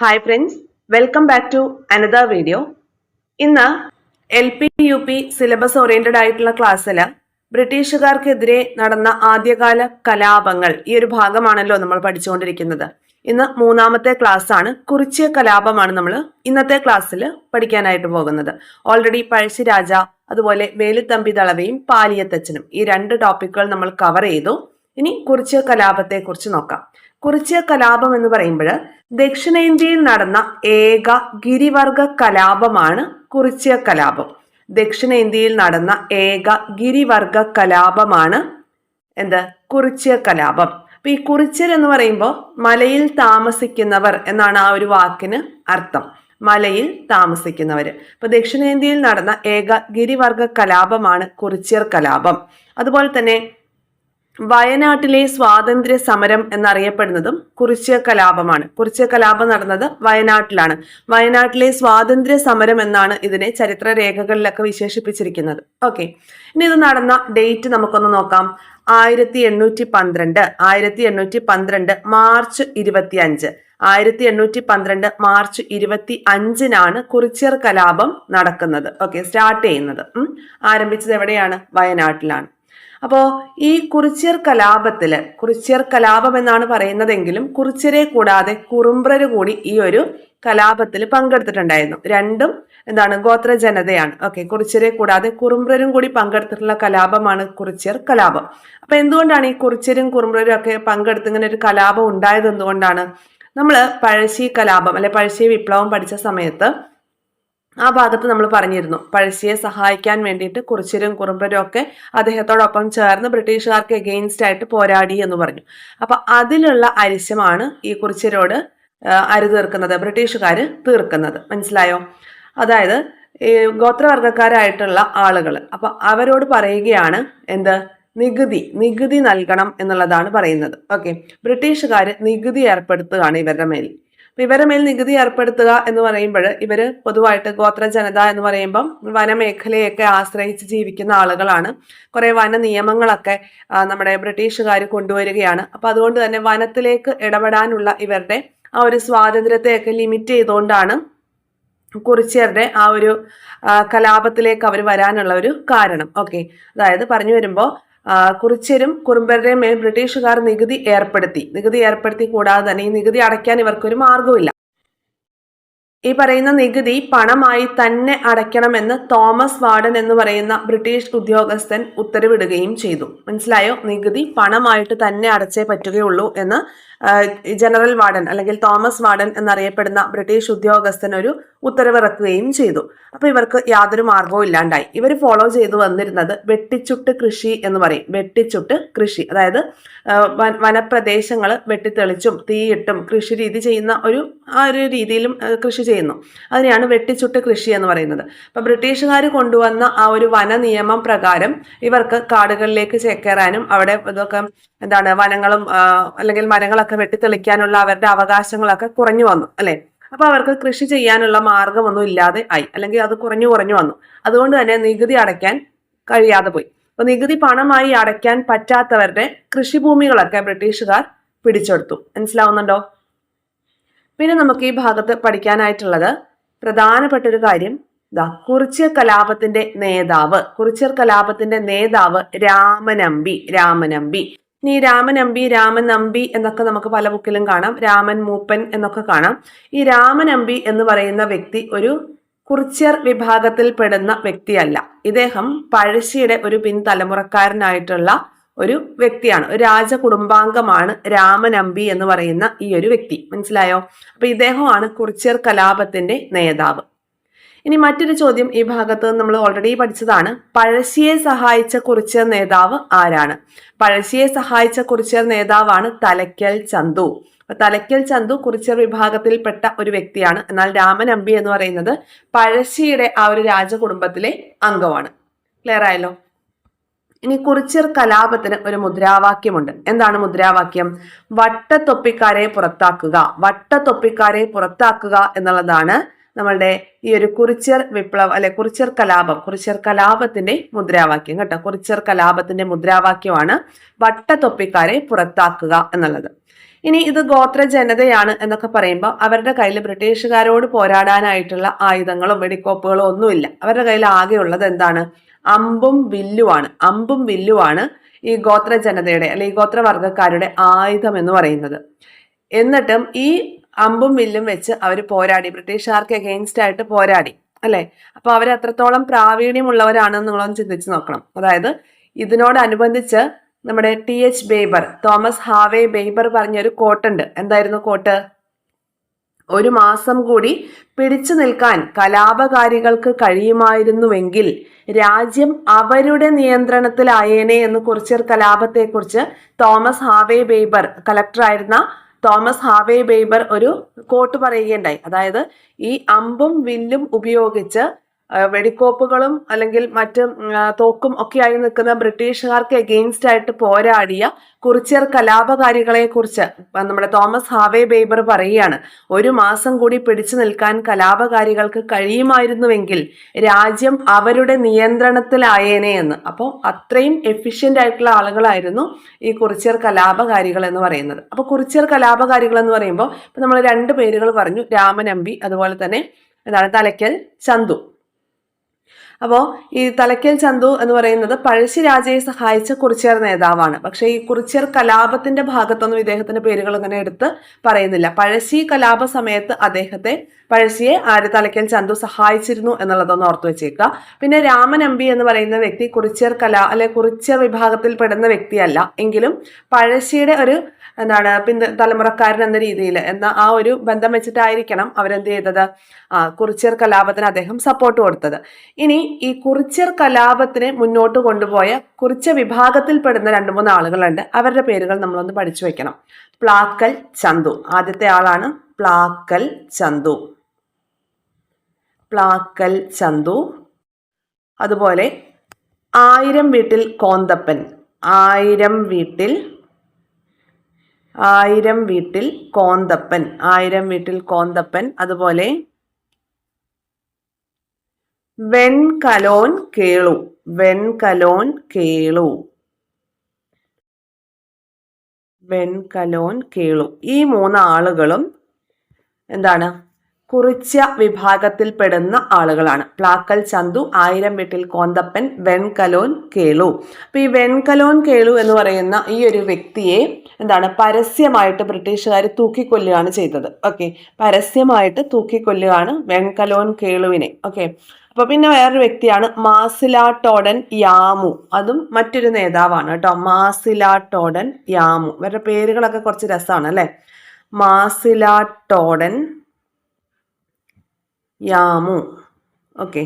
Hi friends welcome back to another video ഇന്ന് L P U P syllabus oriented ആയിട്ടുള്ള ക്ലാസ്സിൽ ബ്രിട്ടീഷുകാർക്കെതിരെ നടന്ന ആദ്യകാല കലാപങ്ങൾ ഈ ഒരു ഭാഗമാണല്ലോ നമ്മൾ പഠിച്ചുകൊണ്ടിരിക്കുന്നത്. ഇന്ന് മൂന്നാമത്തെ ക്ലാസ് ആണ് കുറിച്യ കലാപമാണ് നമ്മൾ ഇന്നത്തെ ക്ലാസ്സിൽ പഠിക്കാനായിട്ട് പോകുന്നത്. ഓൾറെഡി പഴശ്ശിരാജ അതുപോലെ വേലുത്തമ്പി തളവയും പാലിയത്തച്ഛനും ഈ രണ്ട് ടോപ്പിക്കുകൾ നമ്മൾ കവർ ചെയ്തു. ഇനി കുറിച്ച് കലാപത്തെ കുറിച്ച് നോക്കാം. കുറിച്യ കലാപം എന്ന് പറയുമ്പോൾ ദക്ഷിണേന്ത്യയിൽ നടന്ന ഏക ഗിരിവർഗ കലാപമാണ് കുറിച്യ കലാപം. ദക്ഷിണേന്ത്യയിൽ നടന്ന ഏക ഗിരിവർഗ കലാപമാണ് എന്ത്? കുറിച്യ കലാപം. അപ്പൊ ഈ കുറിച്യർ എന്ന് പറയുമ്പോൾ മലയിൽ താമസിക്കുന്നവർ എന്നാണ് ആ ഒരു വാക്കിന് അർത്ഥം. മലയിൽ താമസിക്കുന്നവർ. ഇപ്പൊ ദക്ഷിണേന്ത്യയിൽ നടന്ന ഏക ഗിരിവർഗ കലാപമാണ് കുറിച്യർ കലാപം. അതുപോലെ തന്നെ വയനാട്ടിലെ സ്വാതന്ത്ര്യ സമരം എന്നറിയപ്പെടുന്നതും കുറിച്യ കലാപമാണ്. കുറിച്യ കലാപം നടന്നത് വയനാട്ടിലാണ്. വയനാട്ടിലെ സ്വാതന്ത്ര്യ സമരം എന്നാണ് ഇതിനെ ചരിത്ര രേഖകളിലൊക്കെ വിശേഷിപ്പിച്ചിരിക്കുന്നത്. ഓക്കെ ഇനി ഇത് നടന്ന ഡേറ്റ് നമുക്കൊന്ന് നോക്കാം. ആയിരത്തി എണ്ണൂറ്റി പന്ത്രണ്ട് ആയിരത്തി എണ്ണൂറ്റി പന്ത്രണ്ട് മാർച്ച് ഇരുപത്തി അഞ്ച് ആയിരത്തി എണ്ണൂറ്റി പന്ത്രണ്ട് മാർച്ച് ഇരുപത്തി അഞ്ചിനാണ് കുറിച്യർ കലാപം നടക്കുന്നത്. ഓക്കെ സ്റ്റാർട്ട് ചെയ്യുന്നത്. ആരംഭിച്ചത് എവിടെയാണ്? വയനാട്ടിലാണ്. അപ്പോൾ ഈ കുറിച്യർ കലാപത്തിൽ കുറിച്യർ കലാപം എന്നാണ് പറയുന്നതെങ്കിലും കുറിച്യരെ കൂടാതെ കുറുമ്പ്രര് കൂടി ഈ ഒരു കലാപത്തിൽ പങ്കെടുത്തിട്ടുണ്ടായിരുന്നു. രണ്ടും എന്താണ് ഗോത്ര ജനതയാണ് ഓക്കെ കുറിച്യരെ കൂടാതെ കുറുമ്പ്രരും കൂടി പങ്കെടുത്തിട്ടുള്ള കലാപമാണ് കുറിച്യർ കലാപം. അപ്പൊ എന്തുകൊണ്ടാണ് ഈ കുറിച്യരും കുറുമ്പ്രരും ഒക്കെ പങ്കെടുത്ത് ഇങ്ങനെ ഒരു കലാപം ഉണ്ടായത് എന്തുകൊണ്ടാണ്? നമ്മൾ പഴശ്ശി കലാപം അല്ലെ പഴശ്ശി വിപ്ലവം പഠിച്ച സമയത്ത് ആ ഭാഗത്ത് നമ്മൾ പറഞ്ഞിരുന്നു. പഴശ്ശിയെ സഹായിക്കാൻ വേണ്ടിയിട്ട് കുറിച്യരും കുറുമ്പരും ഒക്കെ അദ്ദേഹത്തോടൊപ്പം ചേർന്ന് ബ്രിട്ടീഷുകാർക്ക് എഗെയിൻസ്റ്റ് ആയിട്ട് പോരാടി എന്ന് പറഞ്ഞു. അപ്പൊ അതിലുള്ള അരിശമാണ് ഈ കുറിച്യരോട് അരു തീർക്കുന്നത് ബ്രിട്ടീഷുകാർ തീർക്കുന്നത്. മനസ്സിലായോ? അതായത് ഈ ഗോത്രവർഗക്കാരായിട്ടുള്ള ആളുകൾ അപ്പൊ അവരോട് പറയുകയാണ് എന്ത്? നികുതി നികുതി നൽകണം എന്നുള്ളതാണ് പറയുന്നത്. ഓക്കെ. ബ്രിട്ടീഷുകാർ നികുതി ഏർപ്പെടുത്തുകയാണ് ഇവരുടെ മേൽ. ഇവരുടെ മേൽ നികുതി ഏർപ്പെടുത്തുക എന്ന് പറയുമ്പോൾ ഇവർ പൊതുവായിട്ട് ഗോത്ര ജനത എന്ന് പറയുമ്പം വനമേഖലയൊക്കെ ആശ്രയിച്ച് ജീവിക്കുന്ന ആളുകളാണ്. കുറേ വന നിയമങ്ങളൊക്കെ നമ്മുടെ ബ്രിട്ടീഷുകാർ കൊണ്ടുവരികയാണ്. അപ്പം അതുകൊണ്ട് തന്നെ വനത്തിലേക്ക് ഇടപെടാനുള്ള ഇവരുടെ ആ ഒരു സ്വാതന്ത്ര്യത്തെയൊക്കെ ലിമിറ്റ് ചെയ്തുകൊണ്ടാണ് കുറിച്യരുടെ ആ ഒരു കലാപത്തിലേക്ക് അവർ വരാനുള്ള ഒരു കാരണം. ഓക്കെ അതായത് പറഞ്ഞു വരുമ്പോൾ കുറിച്യരും കുറുമ്പരുടെയും മേൽ ബ്രിട്ടീഷുകാർ നികുതി ഏർപ്പെടുത്തി. നികുതി ഏർപ്പെടുത്തി കൂടാതെ തന്നെ ഈ നികുതി അടയ്ക്കാൻ ഇവർക്കൊരു മാർഗമില്ല ഈ പറയുന്ന നികുതി പണമായി തന്നെ അടയ്ക്കണമെന്ന് തോമസ് വാർഡൻ എന്ന് പറയുന്ന ബ്രിട്ടീഷ് ഉദ്യോഗസ്ഥൻ ഉത്തരവിടുകയും ചെയ്തു. മനസ്സിലായോ? നികുതി പണമായിട്ട് തന്നെ അടച്ചേ പറ്റുകയുള്ളൂ എന്ന് ജനറൽ വാർഡൻ അല്ലെങ്കിൽ തോമസ് വാർഡൻ എന്നറിയപ്പെടുന്ന ബ്രിട്ടീഷ് ഉദ്യോഗസ്ഥൻ ഒരു ഉത്തരവിറക്കുകയും ചെയ്തു. അപ്പൊ ഇവർക്ക് യാതൊരു മാർഗവും ഇല്ലാണ്ടായി. ഇവർ ഫോളോ ചെയ്തു വന്നിരുന്നത് വെട്ടിച്ചുട്ട് കൃഷി എന്ന് പറയും. വെട്ടിച്ചുട്ട് കൃഷി. അതായത് വനപ്രദേശങ്ങൾ വെട്ടിത്തെളിച്ചും തീയിട്ടും കൃഷി രീതി ചെയ്യുന്ന ഒരു ആ ഒരു രീതിയിലും കൃഷി ചെയ്യുന്നു. അതിനെയാണ് വെട്ടിച്ചുട്ട് കൃഷി എന്ന് പറയുന്നത്. അപ്പം ബ്രിട്ടീഷുകാർ കൊണ്ടുവന്ന ആ ഒരു വന നിയമം പ്രകാരം ഇവർക്ക് കാടുകളിലേക്ക് ചേക്കേറാനും അവിടെ ഇതൊക്കെ എന്താണ് വനങ്ങളും അല്ലെങ്കിൽ മരങ്ങളൊക്കെ വെട്ടിത്തെളിക്കാനുള്ള അവരുടെ അവകാശങ്ങളൊക്കെ കുറഞ്ഞു വന്നു അല്ലേ? അപ്പൊ അവർക്ക് കൃഷി ചെയ്യാനുള്ള മാർഗമൊന്നും ഇല്ലാതെ ആയി. അല്ലെങ്കിൽ അത് കുറഞ്ഞു കുറഞ്ഞു വന്നു. അതുകൊണ്ട് തന്നെ നികുതി അടയ്ക്കാൻ കഴിയാതെ പോയി. അപ്പൊ നികുതി പണമായി അടയ്ക്കാൻ പറ്റാത്തവരുടെ കൃഷിഭൂമികളൊക്കെ ബ്രിട്ടീഷുകാർ പിടിച്ചെടുത്തു. മനസ്സിലാവുന്നുണ്ടോ? പിന്നെ നമുക്ക് ഈ ഭാഗത്ത് പഠിക്കാനായിട്ടുള്ളത് പ്രധാനപ്പെട്ട ഒരു കാര്യം. ദാ കുറിച്യർ കലാപത്തിന്റെ നേതാവ് കുറിച്യർ കലാപത്തിന്റെ നേതാവ് രാമനമ്പി രാമനമ്പി. ഇനി രാമനമ്പി രാമൻ നമ്പി എന്നൊക്കെ നമുക്ക് പല ബുക്കിലും കാണാം. രാമൻ മൂപ്പൻ എന്നൊക്കെ കാണാം. ഈ രാമനമ്പി എന്ന് പറയുന്ന വ്യക്തി ഒരു കുറിച്യർ വിഭാഗത്തിൽ പെടുന്ന വ്യക്തിയല്ല. ഇദ്ദേഹം പഴശ്ശിയുടെ ഒരു പിൻതലമുറക്കാരനായിട്ടുള്ള ഒരു വ്യക്തിയാണ്. ഒരു രാജകുടുംബാംഗമാണ് രാമനമ്പി എന്ന് പറയുന്ന ഈ ഒരു വ്യക്തി. മനസ്സിലായോ? അപ്പൊ ഇദ്ദേഹമാണ് കുറിച്യർ കലാപത്തിന്റെ നേതാവ്. ഇനി മറ്റൊരു ചോദ്യം ഈ ഭാഗത്ത് നമ്മൾ ഓൾറെഡി പഠിച്ചതാണ്. പഴശ്ശിയെ സഹായിച്ച കുറിച്യർ നേതാവ് ആരാണ്? പഴശ്ശിയെ സഹായിച്ച കുറിച്യർ നേതാവാണ് തലയ്ക്കൽ ചന്തു. തലയ്ക്കൽ ചന്തു കുറിച്യർ വിഭാഗത്തിൽപ്പെട്ട ഒരു വ്യക്തിയാണ്. എന്നാൽ രാമനമ്പി എന്ന് പറയുന്നത് പഴശ്ശിയുടെ ആ ഒരു രാജകുടുംബത്തിലെ അംഗമാണ്. ക്ലിയർ ആയല്ലോ? ഇനി കുറിച്ചർ കലാപത്തിന് ഒരു മുദ്രാവാക്യമുണ്ട്. എന്താണ് മുദ്രാവാക്യം? വട്ടത്തൊപ്പിക്കാരെ പുറത്താക്കുക. വട്ടത്തൊപ്പിക്കാരെ പുറത്താക്കുക എന്നുള്ളതാണ് നമ്മളുടെ ഈ ഒരു കുറിച്ചർ വിപ്ലവം അല്ലെ കുറിച്ചർ കലാപം. കുറിച്ചർ കലാപത്തിന്റെ മുദ്രാവാക്യം കേട്ടോ. കുറിച്ചർ കലാപത്തിന്റെ മുദ്രാവാക്യമാണ് വട്ടത്തൊപ്പിക്കാരെ പുറത്താക്കുക എന്നുള്ളത്. ഇനി ഇത് ഗോത്ര ജനതയാണ് എന്നൊക്കെ പറയുമ്പോൾ അവരുടെ കയ്യിൽ ബ്രിട്ടീഷുകാരോട് പോരാടാനായിട്ടുള്ള ആയുധങ്ങളും വെടിക്കോപ്പുകളും ഒന്നുമില്ല. അവരുടെ കയ്യിൽ ആകെയുള്ളത് എന്താണ്? അമ്പും വില്ലുവാണ്. അമ്പും വില്ലുവാണ് ഈ ഗോത്ര ജനതയുടെ അല്ലെങ്കിൽ ഗോത്രവർഗക്കാരുടെ ആയുധം എന്ന് പറയുന്നത്. എന്നിട്ടും ഈ അമ്പും വില്ലും വെച്ച് അവർ പോരാടി. ബ്രിട്ടീഷുകാർക്ക് എഗെയിൻസ്റ്റ് ആയിട്ട് പോരാടി അല്ലേ? അപ്പൊ അവർ അത്രത്തോളം പ്രാവീണ്യമുള്ളവരാണെന്ന് നിങ്ങളൊന്ന് ചിന്തിച്ചു നോക്കണം. അതായത് ഇതിനോടനുബന്ധിച്ച് നമ്മുടെ T H Baber Thomas Harvey Baber പറഞ്ഞൊരു കോട്ടുണ്ട് എന്തായിരുന്നു കോട്ട് ഒരു മാസം കൂടി പിടിച്ചു നിൽക്കാൻ കലാപകാരികൾക്ക് കഴിയുമായിരുന്നുവെങ്കിൽ രാജ്യം അവരുടെ നിയന്ത്രണത്തിലായേനെ എന്ന് കുറിച്ചൊരു കലാപത്തെക്കുറിച്ച് തോമസ് ഹാവേ ബേബർ കലക്ടറായിരുന്ന തോമസ് ഹാവേ ബേബർ ഒരു കോട്ട് പറയുകയുണ്ടായി. അതായത് ഈ അമ്പും വില്ലും ഉപയോഗിച്ച് വെടിക്കോപ്പുകളും അല്ലെങ്കിൽ മറ്റ് തോക്കും ഒക്കെയായി നിൽക്കുന്ന ബ്രിട്ടീഷുകാർക്ക് എഗെയിൻസ്റ്റ് ആയിട്ട് പോരാടിയ കുറിച്യർ കലാപകാരികളെ കുറിച്ച് നമ്മുടെ തോമസ് ഹാവേ ബേബർ പറയുകയാണ്. ഒരു മാസം കൂടി പിടിച്ചു നിൽക്കാൻ കലാപകാരികൾക്ക് കഴിയുമായിരുന്നുവെങ്കിൽ രാജ്യം അവരുടെ നിയന്ത്രണത്തിലായേനെ എന്ന്. അപ്പോൾ അത്രയും എഫിഷ്യന്റ് ആയിട്ടുള്ള ആളുകളായിരുന്നു ഈ കുറിച്യർ കലാപകാരികൾ എന്ന് പറയുന്നത്. അപ്പോൾ കുറിച്യർ കലാപകാരികൾ എന്ന് പറയുമ്പോൾ നമ്മൾ രണ്ട് പേരുകൾ പറഞ്ഞു. രാമനമ്പി അതുപോലെ തന്നെ എന്താണ് തലയ്ക്കൽ ചന്തു. അപ്പോൾ ഈ തലയ്ക്കൽ ചന്തു എന്ന് പറയുന്നത് പഴശ്ശിരാജയെ സഹായിച്ച കുറിച്യർ നേതാവാണ്. പക്ഷേ ഈ കുറിച്യർ കലാപത്തിന്റെ ഭാഗത്തൊന്നും ഇദ്ദേഹത്തിന്റെ പേരുകൾ അങ്ങനെ എടുത്ത് പറയുന്നില്ല. പഴശ്ശി കലാപ സമയത്ത് അദ്ദേഹത്തെ പഴശ്ശിയെ ആര് തലയ്ക്കൽ ചന്തു സഹായിച്ചിരുന്നു എന്നുള്ളതൊന്ന് ഓർത്തു വെച്ചേക്കുക. പിന്നെ രാമൻ എം എന്ന് പറയുന്ന വ്യക്തി കുറിച്യർ കലാ അല്ലെ വിഭാഗത്തിൽ പെടുന്ന വ്യക്തിയല്ല. എങ്കിലും പഴശ്ശിയുടെ ഒരു എന്താണ് പിന്ത തലമുറക്കാരൻ എന്ന രീതിയിൽ. എന്ന ആ ഒരു ബന്ധം വെച്ചിട്ടായിരിക്കണം അവരെന്ത് ചെയ്തത്? ആ കുറിച്യർ കലാപത്തിന് അദ്ദേഹം സപ്പോർട്ട് കൊടുത്തത്. ഇനി ഈ കുറിച്യർ കലാപത്തിനെ മുന്നോട്ട് കൊണ്ടുപോയ കുറിച്ച വിഭാഗത്തിൽപ്പെടുന്ന രണ്ട് മൂന്ന് ആളുകളുണ്ട്. അവരുടെ പേരുകൾ നമ്മളൊന്ന് പഠിച്ചു വെക്കണം. പ്ലാക്കൽ ചന്തു. ആദ്യത്തെ ആളാണ് പ്ലാക്കൽ ചന്തു. പ്ലാക്കൽ ചന്തു. അതുപോലെ ആയിരം വീട്ടിൽ കോന്തപ്പൻ. ആയിരം വീട്ടിൽ ആയിരം വീട്ടിൽ കോന്തപ്പൻ ആയിരം വീട്ടിൽ കോന്തപ്പൻ അതുപോലെ വെൺകലോൻ കേളു വെൺകലോൻ കേളു. വെൺകലോൻ കേളു. ഈ മൂന്ന് ആളുകളും എന്താണ്? കുറിച്ച വിഭാഗത്തിൽപ്പെടുന്ന ആളുകളാണ്. പ്ലാക്കൽ ചന്തു ആയിരം വീട്ടിൽ കോന്തപ്പൻ വെൺകലോൻ കേളു. അപ്പൊ ഈ വെൺകലോൻ കേളു എന്ന് പറയുന്ന ഈ ഒരു വ്യക്തിയെ എന്താണ് പരസ്യമായിട്ട് ബ്രിട്ടീഷുകാർ തൂക്കിക്കൊല്ലുകയാണ് ചെയ്തത്. ഓക്കെ. പരസ്യമായിട്ട് തൂക്കിക്കൊല്ലുകയാണ് വെൺകലോൻ കേളുവിനെ. ഓക്കെ. അപ്പൊ പിന്നെ വേറൊരു വ്യക്തിയാണ് മാസിലാട്ടോടൻ യാമു. അതും മറ്റൊരു നേതാവാണ് കേട്ടോ. മാസിലാട്ടോടൻ യാമു. ഇവരുടെ പേരുകളൊക്കെ കുറച്ച് രസമാണ് അല്ലെ? മാസിലാട്ടോഡൻ യാമു. ഓക്കെ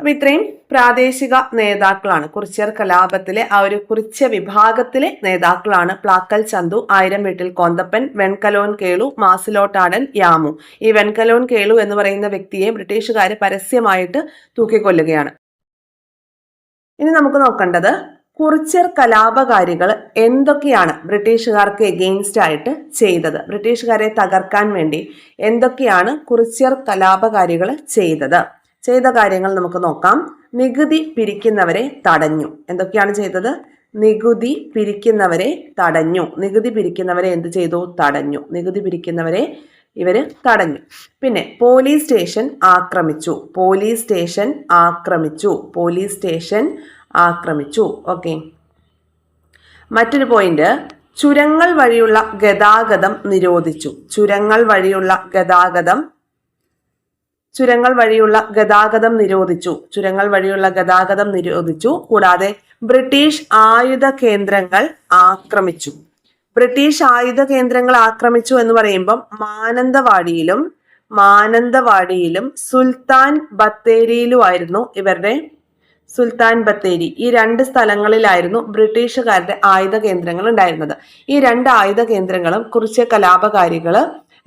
അപ്പൊ ഇത്രയും പ്രാദേശിക നേതാക്കളാണ്. കുറിച്യർ കലാപത്തിലെ ആ ഒരു കുറിച്യ വിഭാഗത്തിലെ നേതാക്കളാണ് പ്ലാക്കൽ ചന്തു ആയിരം വീട്ടിൽ കോന്തപ്പൻ വെൺകലോൻ കേളു മാസിലോട്ടാടൻ യാമു. ഈ വെൺകലോൻ കേളു എന്ന് പറയുന്ന വ്യക്തിയെ ബ്രിട്ടീഷുകാർ പരസ്യമായിട്ട് തൂക്കിക്കൊല്ലുകയാണ്. ഇനി നമുക്ക് നോക്കേണ്ടത് കുറിച്യർ കലാപകാരികൾ എന്തൊക്കെയാണ് ബ്രിട്ടീഷുകാർക്ക് എഗെയിൻസ്റ്റ് ആയിട്ട് ചെയ്തത്? ബ്രിട്ടീഷുകാരെ തകർക്കാൻ വേണ്ടി എന്തൊക്കെയാണ് കുറിച്യർ കലാപകാരികൾ ചെയ്തത്? ചെയ്ത കാര്യങ്ങൾ നമുക്ക് നോക്കാം. നികുതി പിരിക്കുന്നവരെ തടഞ്ഞു. എന്തൊക്കെയാണ് ചെയ്തത്? നികുതി പിരിക്കുന്നവരെ തടഞ്ഞു. നികുതി പിരിക്കുന്നവരെ എന്ത് ചെയ്തു? തടഞ്ഞു. നികുതി പിരിക്കുന്നവരെ ഇവർ തടഞ്ഞു. പിന്നെ പോലീസ് സ്റ്റേഷൻ ആക്രമിച്ചു. പോലീസ് സ്റ്റേഷൻ ആക്രമിച്ചു. പോലീസ് സ്റ്റേഷൻ ആക്രമിച്ചു. ഓക്കെ മറ്റൊരു പോയിന്റ് ചുരങ്ങൾ വഴിയുള്ള ഗതാഗതം നിരോധിച്ചു. ചുരങ്ങൾ വഴിയുള്ള ഗതാഗതം ചുരങ്ങൾ വഴിയുള്ള ഗതാഗതം നിരോധിച്ചു. ചുരങ്ങൾ വഴിയുള്ള ഗതാഗതം നിരോധിച്ചു. കൂടാതെ ബ്രിട്ടീഷ് ആയുധ കേന്ദ്രങ്ങൾ ആക്രമിച്ചു. ബ്രിട്ടീഷ് ആയുധ കേന്ദ്രങ്ങൾ ആക്രമിച്ചു എന്ന് പറയുമ്പം മാനന്തവാടിയിലും മാനന്തവാടിയിലും സുൽത്താൻ ബത്തേരിയിലുമായിരുന്നു ഇവരുടെ സുൽത്താൻ ബത്തേരി. ഈ രണ്ട് സ്ഥലങ്ങളിലായിരുന്നു ബ്രിട്ടീഷുകാരുടെ ആയുധ കേന്ദ്രങ്ങൾ ഉണ്ടായിരുന്നത്. ഈ രണ്ട് ആയുധ കേന്ദ്രങ്ങളും കുറിച്ച് കലാപകാരികൾ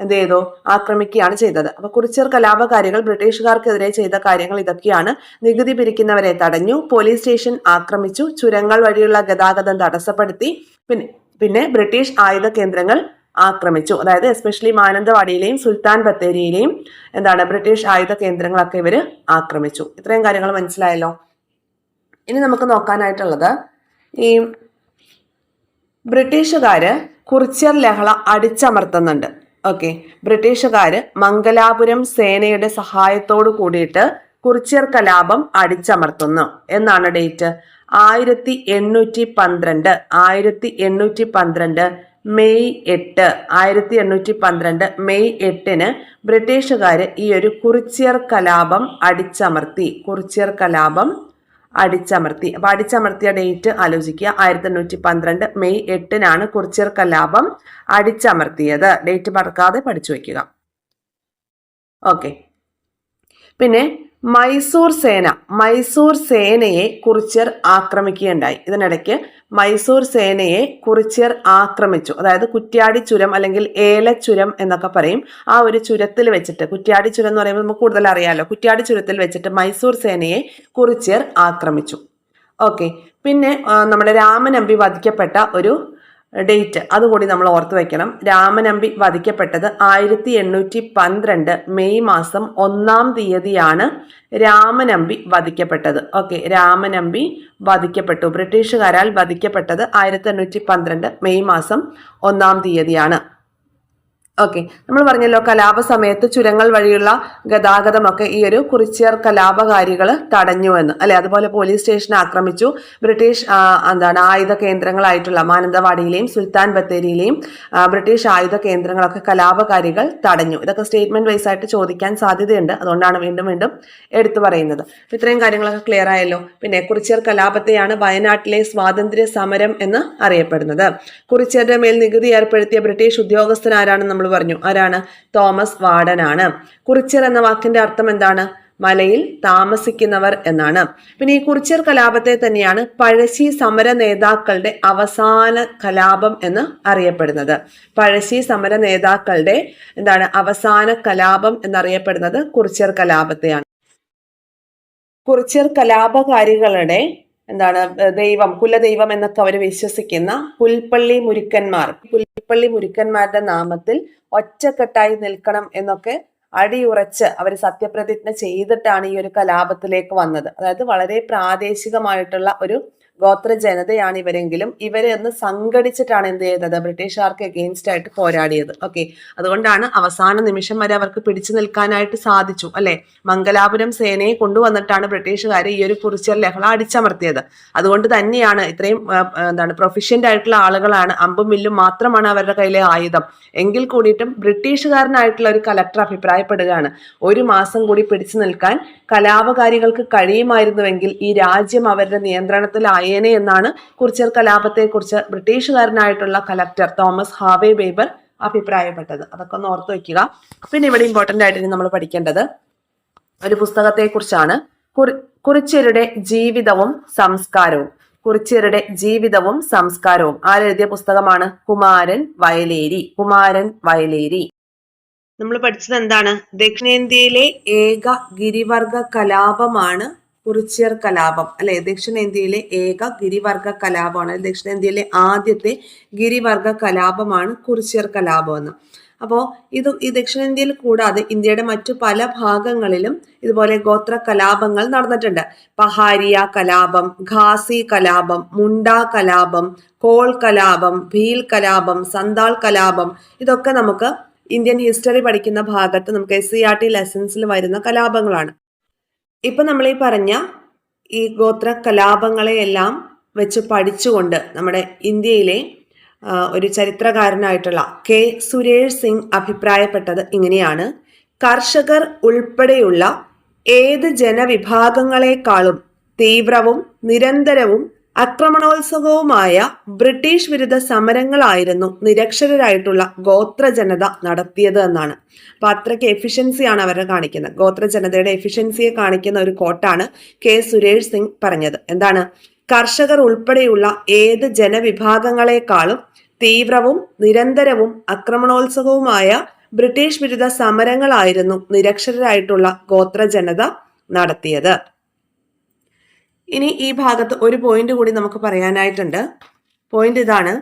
എന്ത് ചെയ്തു? ആക്രമിക്കുകയാണ് ചെയ്തത്. അപ്പൊ കുറിച്ചർ കലാപകാരികൾ ബ്രിട്ടീഷുകാർക്കെതിരെ ചെയ്ത കാര്യങ്ങൾ ഇതൊക്കെയാണ്. നികുതി പിരിക്കുന്നവരെ തടഞ്ഞു പോലീസ് സ്റ്റേഷൻ ആക്രമിച്ചു ചുരങ്ങൾ വഴിയുള്ള ഗതാഗതം തടസ്സപ്പെടുത്തി പിന്നെ പിന്നെ ബ്രിട്ടീഷ് ആയുധ കേന്ദ്രങ്ങൾ ആക്രമിച്ചു. അതായത് എസ്പെഷ്യലി മാനന്തവാടിയിലെയും സുൽത്താൻ ബത്തേരിയിലെയും എന്താണ് ബ്രിട്ടീഷ് ആയുധ കേന്ദ്രങ്ങളൊക്കെ ഇവർ ആക്രമിച്ചു. ഇത്രയും കാര്യങ്ങൾ മനസ്സിലായല്ലോ? ഇനി നമുക്ക് നോക്കാനായിട്ടുള്ളത് ഈ ബ്രിട്ടീഷുകാര് കുറിച്യർ ലഹള അടിച്ചമർത്തുന്നുണ്ട്. ഓക്കെ. ബ്രിട്ടീഷുകാര് മംഗലാപുരം സേനയുടെ സഹായത്തോടു കൂടിയിട്ട് കുറിച്യർ കലാപം അടിച്ചമർത്തുന്നു. എന്നാണ് ഡേറ്റ്. ആയിരത്തി എണ്ണൂറ്റി പന്ത്രണ്ട് ആയിരത്തി എണ്ണൂറ്റി പന്ത്രണ്ട് മെയ് എട്ട് ആയിരത്തി എണ്ണൂറ്റി പന്ത്രണ്ട് മെയ് എട്ടിന് ബ്രിട്ടീഷുകാർ ഈ ഒരു കുറിച്യർ കലാപം അടിച്ചമർത്തി. കുറിച്യർ കലാപം അടിച്ചമർത്തി. അപ്പൊ അടിച്ചമർത്തിയ ഡേറ്റ് ആലോചിക്കുക. ആയിരത്തി എണ്ണൂറ്റി പന്ത്രണ്ട് മെയ് എട്ടിനാണ് കുറിച്യർ കലാപം അടിച്ചമർത്തിയത്. ഡേറ്റ് മറക്കാതെ പഠിച്ചു വയ്ക്കുക. ഓക്കെ. പിന്നെ മൈസൂർ സേന മൈസൂർ സേനയെ കുറിച്യർ ആക്രമിക്കുകയുണ്ടായി. ഇതിനിടയ്ക്ക് മൈസൂർ സേനയെ കുറിച്യർ ആക്രമിച്ചു. അതായത് കുറ്റ്യാടി ചുരം അല്ലെങ്കിൽ ഏലച്ചുരം എന്നൊക്കെ പറയും. ആ ഒരു ചുരത്തിൽ വെച്ചിട്ട് കുറ്റ്യാടി ചുരം എന്ന് പറയുമ്പോൾ നമുക്ക് കൂടുതൽ അറിയാമല്ലോ കുറ്റ്യാടി ചുരത്തിൽ വെച്ചിട്ട് മൈസൂർ സേനയെ കുറിച്യർ ആക്രമിച്ചു. ഓക്കെ. പിന്നെ നമ്മുടെ രാമനമ്പി വധിക്കപ്പെട്ട ഒരു ഡേറ്റ്. അതുകൂടി നമ്മൾ ഓർത്ത് വയ്ക്കണം രാമനമ്പി വധിക്കപ്പെട്ടത് ആയിരത്തി എണ്ണൂറ്റി പന്ത്രണ്ട് മെയ് മാസം ഒന്നാം തീയതിയാണ് രാമനമ്പി വധിക്കപ്പെട്ടത്. ഓക്കെ രാമനമ്പി വധിക്കപ്പെട്ടു. ബ്രിട്ടീഷുകാരാൽ വധിക്കപ്പെട്ടത് ആയിരത്തി എണ്ണൂറ്റി പന്ത്രണ്ട് മെയ് മാസം ഒന്നാം തീയതിയാണ്. ഓക്കെ നമ്മൾ പറഞ്ഞല്ലോ കലാപ സമയത്ത് ചുരങ്ങൾ വഴിയുള്ള ഗതാഗതമൊക്കെ ഈ ഒരു കുറിച്യർ കലാപകാരികൾ തടഞ്ഞു എന്ന്. അല്ലെ? അതുപോലെ പോലീസ് സ്റ്റേഷൻ ആക്രമിച്ചു. ബ്രിട്ടീഷ് എന്താണ് ആയുധ കേന്ദ്രങ്ങളായിട്ടുള്ള മാനന്തവാടിയിലെയും സുൽത്താൻ ബത്തേരിയിലെയും ബ്രിട്ടീഷ് ആയുധ കേന്ദ്രങ്ങളൊക്കെ കലാപകാരികൾ തടഞ്ഞു. ഇതൊക്കെ സ്റ്റേറ്റ്മെന്റ് വൈസ് ആയിട്ട് ചോദിക്കാൻ സാധ്യതയുണ്ട്. അതുകൊണ്ടാണ് വീണ്ടും വീണ്ടും എടുത്തു പറയുന്നത്. ഇത്രയും കാര്യങ്ങളൊക്കെ ക്ലിയർ ആയല്ലോ. പിന്നെ കുറിച്യർ കലാപത്തെയാണ് വയനാട്ടിലെ സ്വാതന്ത്ര്യ സമരം എന്ന് അറിയപ്പെടുന്നത്. കുറിച്യരുടെ മേൽ നികുതി ഏർപ്പെടുത്തിയ ബ്രിട്ടീഷ് ഉദ്യോഗസ്ഥനാരാണ് നമ്മൾ പറഞ്ഞു. ആരാണ്? തോമസ് വാർഡനാണ് കുറിച്യർ എന്ന വാക്കിന്റെ അർത്ഥം എന്താണ്? മലയിൽ താമസിക്കുന്നവർ എന്നാണ്. പിന്നെ ഈ കുറിച്യർ കലാപത്തെ തന്നെയാണ് പഴശ്ശി സമര നേതാക്കളുടെ അവസാന കലാപം എന്ന് അറിയപ്പെടുന്നത്. പഴശ്ശി സമര നേതാക്കളുടെ എന്താണ്? അവസാന കലാപം എന്നറിയപ്പെടുന്നത് കുറിച്യർ കലാപത്തെയാണ്. കുറിച്യർ കലാപകാരികളുടെ എന്താണ് ദൈവം കുലദൈവം എന്നൊക്കെ അവർ വിശ്വസിക്കുന്ന പുൽപ്പള്ളി മുരുക്കന്മാർ. പുൽപ്പള്ളി മുരുക്കന്മാരുടെ നാമത്തിൽ ഒറ്റക്കെട്ടായി നിൽക്കണം എന്നൊക്കെ അടിയുറച്ച് അവർ സത്യപ്രതിജ്ഞ ചെയ്തിട്ടാണ് ഈ ഒരു കലാപത്തിലേക്ക് വന്നത്. അതായത് വളരെ പ്രാദേശികമായിട്ടുള്ള ഒരു ഗോത്ര ജനതയാണ് ഇവരെങ്കിലും. ഇവരെ ഒന്ന് സംഘടിച്ചിട്ടാണ് എന്ത് ചെയ്തത്? ബ്രിട്ടീഷുകാർക്ക് എഗെയിൻസ്റ്റ് ആയിട്ട് പോരാടിയത്. ഓക്കെ അതുകൊണ്ടാണ് അവസാന നിമിഷം വരെ അവർക്ക് പിടിച്ചു നിൽക്കാനായിട്ട് സാധിച്ചു അല്ലെ? മംഗലാപുരം സേനയെ കൊണ്ടുവന്നിട്ടാണ് ബ്രിട്ടീഷുകാർ ഈ ഒരു കുറിച്ചർ ലഹള അടിച്ചമർത്തിയത്. അതുകൊണ്ട് തന്നെയാണ് ഇത്രയും എന്താണ് പ്രൊഫിഷ്യന്റ് ആയിട്ടുള്ള ആളുകളാണ് അമ്പും വില്ലും മാത്രമാണ് അവരുടെ കയ്യിലെ ആയുധം. എങ്കിൽ കൂടിയിട്ടും ബ്രിട്ടീഷുകാരനായിട്ടുള്ള ഒരു കലക്ടർ അഭിപ്രായപ്പെടുകയാണ്. ഒരു മാസം കൂടി പിടിച്ചു നിൽക്കാൻ കലാപകാരികൾക്ക് കഴിയുമായിരുന്നുവെങ്കിൽ ഈ രാജ്യം അവരുടെ നിയന്ത്രണത്തിലായി ആയേനെ എന്നാണ് കുറിച്യർ കലാപത്തെക്കുറിച്ച് ബ്രിട്ടീഷുകാരനായിട്ടുള്ള കലക്ടർ തോമസ് ഹാവേ ബേബർ അഭിപ്രായപ്പെട്ടത്. അതൊക്കെ ഒന്ന് ഓർത്ത് വയ്ക്കുക പിന്നെ ഇവിടെ ഇമ്പോർട്ടന്റ് ആയിട്ട് നമ്മൾ പഠിക്കേണ്ടത് ഒരു പുസ്തകത്തെക്കുറിച്ചാണ്. കുറി കുറിച്യരുടെ ജീവിതവും സംസ്കാരവും. കുറിച്യരുടെ ജീവിതവും സംസ്കാരവും. ആരെഴുതിയ പുസ്തകമാണ്? കുമാരൻ വയലേരി. കുമാരൻ വയലേരി. നമ്മൾ പഠിച്ചത് എന്താണ്? ദക്ഷിണേന്ത്യയിലെ ഏക ഗിരിവർഗ കലാപമാണ് കുറിച്യർ കലാപം അല്ലെ? ദക്ഷിണേന്ത്യയിലെ ഏക ഗിരിവർഗ കലാപമാണ്. ദക്ഷിണേന്ത്യയിലെ ആദ്യത്തെ ഗിരിവർഗ കലാപമാണ് കുറിച്യർ കലാപം എന്ന്. അപ്പോൾ ഇത് ഈ ദക്ഷിണേന്ത്യയിൽ കൂടാതെ ഇന്ത്യയുടെ മറ്റു പല ഭാഗങ്ങളിലും ഇതുപോലെ ഗോത്ര കലാപങ്ങൾ നടന്നിട്ടുണ്ട്. പഹാരിയ കലാപം ഖാസി കലാപം മുണ്ട കലാപം കോൾ കലാപം ഭീൽ കലാപം സന്താൾ കലാപം. ഇതൊക്കെ നമുക്ക് ഇന്ത്യൻ ഹിസ്റ്ററി പഠിക്കുന്ന ഭാഗത്ത് നമുക്ക് എസ് സി ആർ ടി ലെസൻസിൽ വരുന്ന കലാപങ്ങളാണ്. ഇപ്പം നമ്മൾ ഈ പറഞ്ഞ ഈ ഗോത്ര കലാപങ്ങളെയെല്ലാം വെച്ച് പഠിച്ചുകൊണ്ട് നമ്മുടെ ഇന്ത്യയിലെ ഒരു ചരിത്രകാരനായിട്ടുള്ള കെ സുരേഷ് സിംഗ് അഭിപ്രായപ്പെട്ടത് ഇങ്ങനെയാണ്. കർഷകർ ഉൾപ്പെടെയുള്ള ഏത് ജനവിഭാഗങ്ങളെക്കാളും തീവ്രവും നിരന്തരവും ആക്രമണോത്സുകവുമായ ബ്രിട്ടീഷ് വിരുദ്ധ സമരങ്ങളായിരുന്നു നിരക്ഷരരായിട്ടുള്ള ഗോത്ര ജനത നടത്തിയത് എന്നാണ്. അപ്പൊ അത്രയ്ക്ക് എഫിഷ്യൻസിയാണ് അവരെ കാണിക്കുന്നത്. ഗോത്ര ജനതയുടെ എഫിഷ്യൻസിയെ കാണിക്കുന്ന ഒരു കോട്ടാണ് കെ. സുരേഷ് സിംഗ് പറഞ്ഞത്. എന്താണ്? കർഷകർ ഉൾപ്പെടെയുള്ള ഏത് ജനവിഭാഗങ്ങളെക്കാളും തീവ്രവും നിരന്തരവും ആക്രമണോത്സുകവുമായ ബ്രിട്ടീഷ് വിരുദ്ധ സമരങ്ങളായിരുന്നു നിരക്ഷരരായിട്ടുള്ള ഗോത്ര ജനത നടത്തിയത്. ഇനി ഈ ഭാഗത്ത് ഒരു പോയിന്റ് കൂടി നമുക്ക് പറയാനായിട്ടുണ്ട്. പോയിന്റ് ഇതാണ്.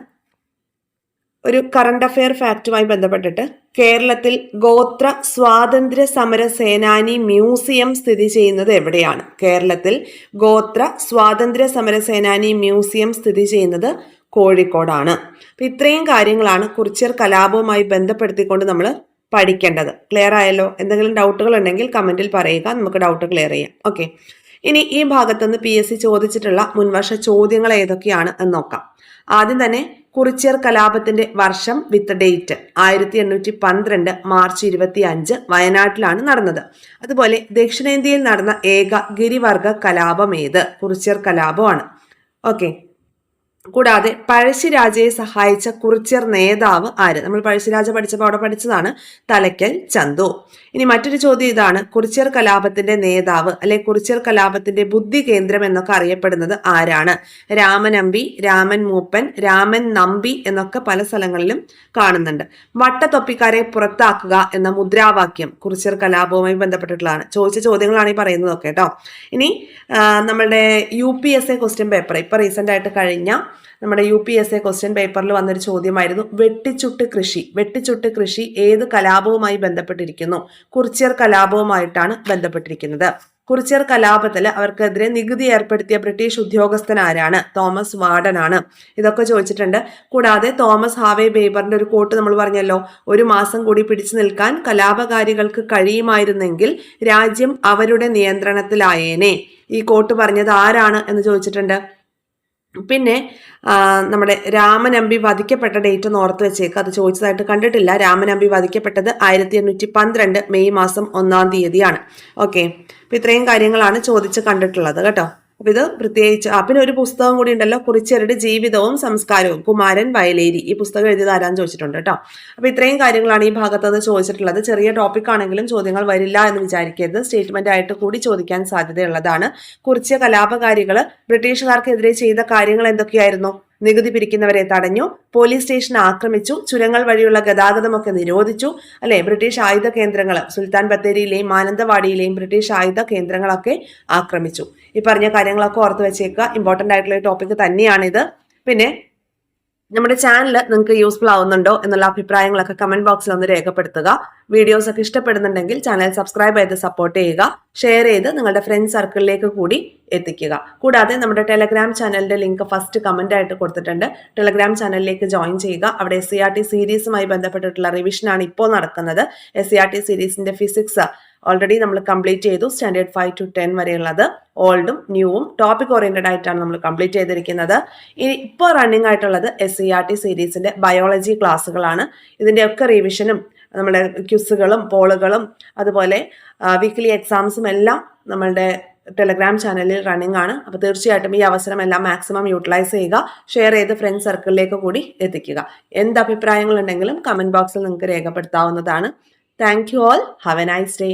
ഒരു കറണ്ട് അഫെയർ ഫാക്റ്റുമായി ബന്ധപ്പെട്ടിട്ട് കേരളത്തിൽ ഗോത്ര സ്വാതന്ത്ര്യ സമര സേനാനി മ്യൂസിയം സ്ഥിതി ചെയ്യുന്നത് എവിടെയാണ്? കേരളത്തിൽ ഗോത്ര സ്വാതന്ത്ര്യ സമര സേനാനി മ്യൂസിയം സ്ഥിതി ചെയ്യുന്നത് കോഴിക്കോടാണ്. അപ്പം ഇത്രയും കാര്യങ്ങളാണ് കുറിച്യർ കലാപവുമായി ബന്ധപ്പെടുത്തിക്കൊണ്ട് നമ്മൾ പഠിക്കേണ്ടത്. ക്ലിയർ ആയല്ലോ? എന്തെങ്കിലും ഡൗട്ടുകൾ ഉണ്ടെങ്കിൽ കമന്റിൽ പറയുക. നമുക്ക് ഡൗട്ട് ക്ലിയർ ചെയ്യാം. ഓക്കെ ഇനി ഈ ഭാഗത്തുനിന്ന് പി എസ് സി ചോദിച്ചിട്ടുള്ള മുൻവർഷ ചോദ്യങ്ങൾ ഏതൊക്കെയാണ് എന്ന് നോക്കാം. ആദ്യം തന്നെ കുറിച്യർ കലാപത്തിന്റെ വർഷം വിത്ത് ഡേറ്റ് ആയിരത്തി എണ്ണൂറ്റി പന്ത്രണ്ട് മാർച്ച് ഇരുപത്തി അഞ്ച് വയനാട്ടിലാണ് നടന്നത്. അതുപോലെ ദക്ഷിണേന്ത്യയിൽ നടന്ന ഏക ഗിരിവർഗ കലാപം ഏത്? കുറിച്യർ കലാപമാണ്. ഓക്കെ കൂടാതെ പഴശ്ശിരാജയെ സഹായിച്ച കുറിച്യർ നേതാവ് ആര്? നമ്മൾ പഴശ്ശിരാജ പഠിച്ചപ്പോൾ അവിടെ പഠിച്ചതാണ് തലയ്ക്കൽ ചന്തു. ഇനി മറ്റൊരു ചോദ്യം ഇതാണ്. കുറിച്യർ കലാപത്തിന്റെ നേതാവ് അല്ലെ കുറിച്യർ കലാപത്തിന്റെ ബുദ്ധി കേന്ദ്രം എന്നൊക്കെ അറിയപ്പെടുന്നത് ആരാണ്? രാമനമ്പി രാമൻ മൂപ്പൻ രാമൻ നമ്പി എന്നൊക്കെ പല സ്ഥലങ്ങളിലും കാണുന്നുണ്ട്. വട്ടത്തൊപ്പിക്കാരെ പുറത്താക്കുക എന്ന മുദ്രാവാക്യം കുറിച്യർ കലാപവുമായി ബന്ധപ്പെട്ടിട്ടുള്ളതാണ്. ചോദിച്ച ചോദ്യങ്ങളാണ് ഈ പറയുന്നതൊക്കെ കേട്ടോ. ഇനി നമ്മളുടെ U P S A question paper ഇപ്പൊ റീസെന്റ് ആയിട്ട് കഴിഞ്ഞ നമ്മുടെ U P S A question പേപ്പറിൽ വന്നൊരു ചോദ്യമായിരുന്നു. വെട്ടിച്ചുട്ട് കൃഷി. വെട്ടിച്ചുട്ട് കൃഷി ഏത് കലാപവുമായി ബന്ധപ്പെട്ടിരിക്കുന്നു? കുറിച്യർ കലാപവുമായിട്ടാണ് ബന്ധപ്പെട്ടിരിക്കുന്നത്. കുറിച്യർ കലാപത്തിൽ അവർക്കെതിരെ നികുതി ഏർപ്പെടുത്തിയ ബ്രിട്ടീഷ് ഉദ്യോഗസ്ഥൻ ആരാണ്? തോമസ് വാർഡൻ ആണ്. ഇതൊക്കെ ചോദിച്ചിട്ടുണ്ട്. കൂടാതെ തോമസ് ഹാവേ ബേബറിന്റെ ഒരു കോട്ട് നമ്മൾ പറഞ്ഞല്ലോ. ഒരു മാസം കൂടി പിടിച്ചു നിൽക്കാൻ കലാപകാരികൾക്ക് കഴിയുമായിരുന്നെങ്കിൽ രാജ്യം അവരുടെ നിയന്ത്രണത്തിലായേനെ. ഈ കോട്ട് പറഞ്ഞത് ആരാണ് എന്ന് ചോദിച്ചിട്ടുണ്ട്. പിന്നെ നമ്മുടെ രാമനമ്പി വധിക്കപ്പെട്ട ഡേറ്റ് ഒന്ന് ഓർത്ത് വെച്ചേക്ക്. അത് ചോദിച്ചതായിട്ട് കണ്ടിട്ടില്ല. രാമനമ്പി വധിക്കപ്പെട്ടത് ആയിരത്തി എണ്ണൂറ്റി പന്ത്രണ്ട് മെയ് മാസം ഒന്നാം തീയതിയാണ്. ഓക്കെ അപ്പം ഇത്രയും കാര്യങ്ങളാണ് ചോദിച്ച് കണ്ടിട്ടുള്ളത്. കേട്ടോ? അപ്പൊ ഇത് പ്രത്യേകിച്ച് ആ പിന്നെ ഒരു പുസ്തകം കൂടി ഉണ്ടല്ലോ കുറിച്ചരുടെ ജീവിതവും സംസ്കാരവും കുമാരൻ വയലേരി. ഈ പുസ്തകം എഴുതിയത് ആരാന്ന് ചോദിച്ചിട്ടുണ്ട് കേട്ടോ. അപ്പൊ ഇത്രയും കാര്യങ്ങളാണ് ഈ ഭാഗത്ത് നിന്ന് ചോദിച്ചിട്ടുള്ളത്. ചെറിയ ടോപ്പിക് ആണെങ്കിലും ചോദ്യങ്ങൾ വരില്ല എന്ന് വിചാരിക്കരുത്. സ്റ്റേറ്റ്മെന്റ് ആയിട്ട് കൂടി ചോദിക്കാൻ സാധ്യതയുള്ളതാണ്. കുറിച്ച കലാപകാരികൾ ബ്രിട്ടീഷുകാർക്കെതിരെ ചെയ്ത കാര്യങ്ങൾ എന്തൊക്കെയായിരുന്നു? നികുതി പിരിക്കുന്നവരെ തടഞ്ഞു പോലീസ് സ്റ്റേഷൻ ആക്രമിച്ചു ചുരങ്ങൾ വഴിയുള്ള ഗതാഗതമൊക്കെ നിരോധിച്ചു. അല്ലെ? ബ്രിട്ടീഷ് ആയുധ കേന്ദ്രങ്ങൾ സുൽത്താൻ ബത്തേരിയിലെയും മാനന്തവാടിയിലെയും ബ്രിട്ടീഷ് ആയുധ കേന്ദ്രങ്ങളൊക്കെ ആക്രമിച്ചു. ഈ പറഞ്ഞ കാര്യങ്ങളൊക്കെ ഓർത്ത് വെച്ചേക്കുക. ഇമ്പോർട്ടന്റ് ആയിട്ടുള്ള ടോപ്പിക് തന്നെയാണിത്. പിന്നെ നമ്മുടെ ചാനൽ നിങ്ങൾക്ക് യൂസ്ഫുൾ ആവുന്നുണ്ടോ എന്നുള്ള അഭിപ്രായങ്ങളൊക്കെ കമന്റ് ബോക്സിൽ ഒന്ന് രേഖപ്പെടുത്തുക. വീഡിയോസ് ഒക്കെ ഇഷ്ടപ്പെടുന്നുണ്ടെങ്കിൽ ചാനൽ സബ്സ്ക്രൈബ് ചെയ്ത് സപ്പോർട്ട് ചെയ്യുക. ഷെയർ ചെയ്ത് നിങ്ങളുടെ ഫ്രണ്ട്സ് സർക്കിളിലേക്ക് കൂടി എത്തിക്കുക. കൂടാതെ നമ്മുടെ ടെലഗ്രാം ചാനലിന്റെ ലിങ്ക് ഫസ്റ്റ് കമന്റ് ആയിട്ട് കൊടുത്തിട്ടുണ്ട്. ടെലഗ്രാം ചാനലിലേക്ക് ജോയിൻ ചെയ്യുക. അവിടെ എസ് സി ആർ ടി സീരീസുമായി ബന്ധപ്പെട്ടിട്ടുള്ള റിവിഷനാണ് ഇപ്പോൾ നടക്കുന്നത്. എസ് സി ആർ ടി സീരീസിന്റെ ഫിസിക്സ് ഓൾറെഡി നമ്മൾ കംപ്ലീറ്റ് ചെയ്തു സ്റ്റാൻഡേർഡ് ഫൈവ് ടു ടെൻ വരെയുള്ളത്. ഓൾഡും ന്യൂവും ടോപ്പിക് ഓറിയന്റഡ് ആയിട്ടാണ് നമ്മൾ കംപ്ലീറ്റ് ചെയ്തിരിക്കുന്നത്. ഇനി ഇപ്പോൾ റണ്ണിംഗ് ആയിട്ടുള്ളത് എസ് സി ആർ ടി സീരീസിന്റെ ബയോളജി ക്ലാസ്സുകളാണ് ഇതിന്റെയൊക്കെ റിവിഷനും നമ്മുടെ ക്യുസുകളും പോളുകളും അതുപോലെ വീക്ക്ലി എക്സാംസും എല്ലാം നമ്മളുടെ ടെലഗ്രാം ചാനലിൽ റണ്ണിംഗ് ആണ്. അപ്പോൾ തീർച്ചയായിട്ടും ഈ അവസരം എല്ലാം മാക്സിമം യൂട്ടിലൈസ് ചെയ്യുക ഷെയർ ചെയ്ത് ഫ്രണ്ട്സ് സർക്കിളിലേക്ക് കൂടി എത്തിക്കുക. എന്ത് അഭിപ്രായങ്ങളുണ്ടെങ്കിലും കമന്റ് ബോക്സിൽ നിങ്ങൾക്ക് രേഖപ്പെടുത്താവുന്നതാണ്. Thank you all have a nice day